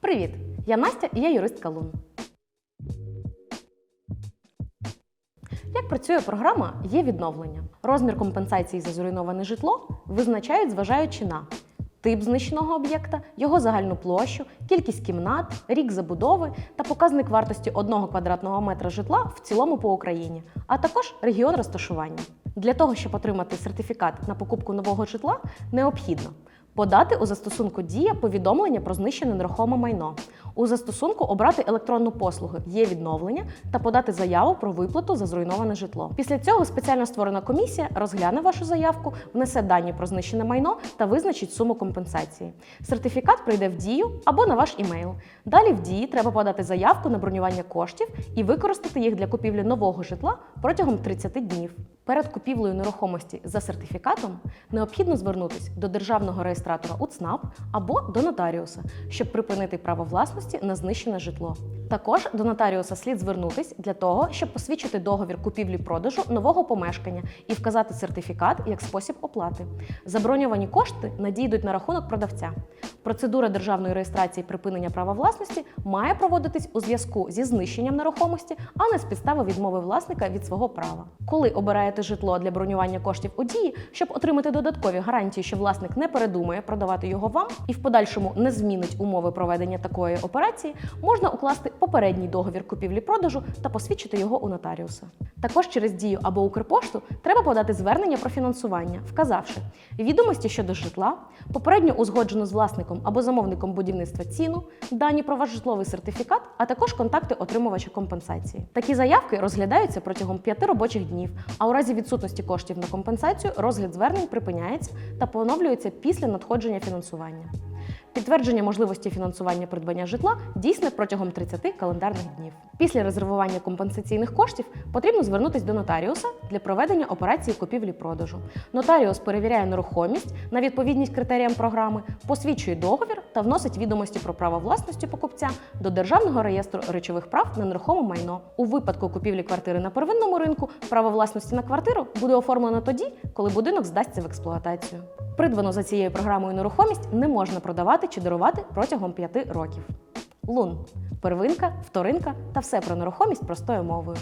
Привіт! Я Настя і я юристка Лун. Як працює програма є відновлення. Розмір компенсації за зруйноване житло визначають, зважаючи на тип знищеного об'єкта, його загальну площу, кількість кімнат, рік забудови та показник вартості 1 квадратного метра житла в цілому по Україні, а також регіон розташування. Для того, щоб отримати сертифікат на покупку нового житла, необхідно подати у застосунку Дія повідомлення про знищене нерухоме майно. У застосунку обрати електронну послугу є відновлення та подати заяву про виплату за зруйноване житло. Після цього спеціально створена комісія розгляне вашу заявку, внесе дані про знищене майно та визначить суму компенсації. Сертифікат прийде в дію або на ваш імейл. Далі в дії треба подати заявку на бронювання коштів і використати їх для купівлі нового житла протягом 30 днів. Перед купівлею нерухомості за сертифікатом необхідно звернутися до державного реєстратора УЦНАП або до нотаріуса, щоб припинити право власності на знищене житло. Також до нотаріуса слід звернутись для того, щоб посвідчити договір купівлі-продажу нового помешкання і вказати сертифікат як спосіб оплати. Заброньовані кошти надійдуть на рахунок продавця. Процедура державної реєстрації припинення права власності має проводитись у зв'язку зі знищенням нерухомості, а не з підстави відмови власника від свого права. Коли обираєте житло для бронювання коштів у дії, щоб отримати додаткові гарантії, що власник не передумає продавати його вам і в подальшому не змінить умови проведення такої операції, можна укласти попередній договір купівлі-продажу та посвідчити його у нотаріуса. Також через дію або Укрпошту треба подати звернення про фінансування, вказавши відомості щодо житла, попередньо узгоджену з власником або замовником будівництва ціну, дані про ваш житловий сертифікат, а також контакти отримувача компенсації. Такі заявки розглядаються протягом п'яти робочих днів, а у разі відсутності коштів на компенсацію розгляд звернень припиняється та поновлюється після надходження фінансування. Підтвердження можливості фінансування придбання житла дійсне протягом 30 календарних днів. Після резервування компенсаційних коштів потрібно звернутися до нотаріуса для проведення операції купівлі-продажу. Нотаріус перевіряє нерухомість на відповідність критеріям програми, посвідчує договір та вносить відомості про право власності покупця до Державного реєстру речових прав на нерухоме майно. У випадку купівлі квартири на первинному ринку право власності на квартиру буде оформлено тоді, коли будинок здасться в експлуатацію. Придбану за цією програмою нерухомість не можна продавати чи дарувати протягом 5 років. Лун первинка, вторинка та все про нерухомість простою мовою.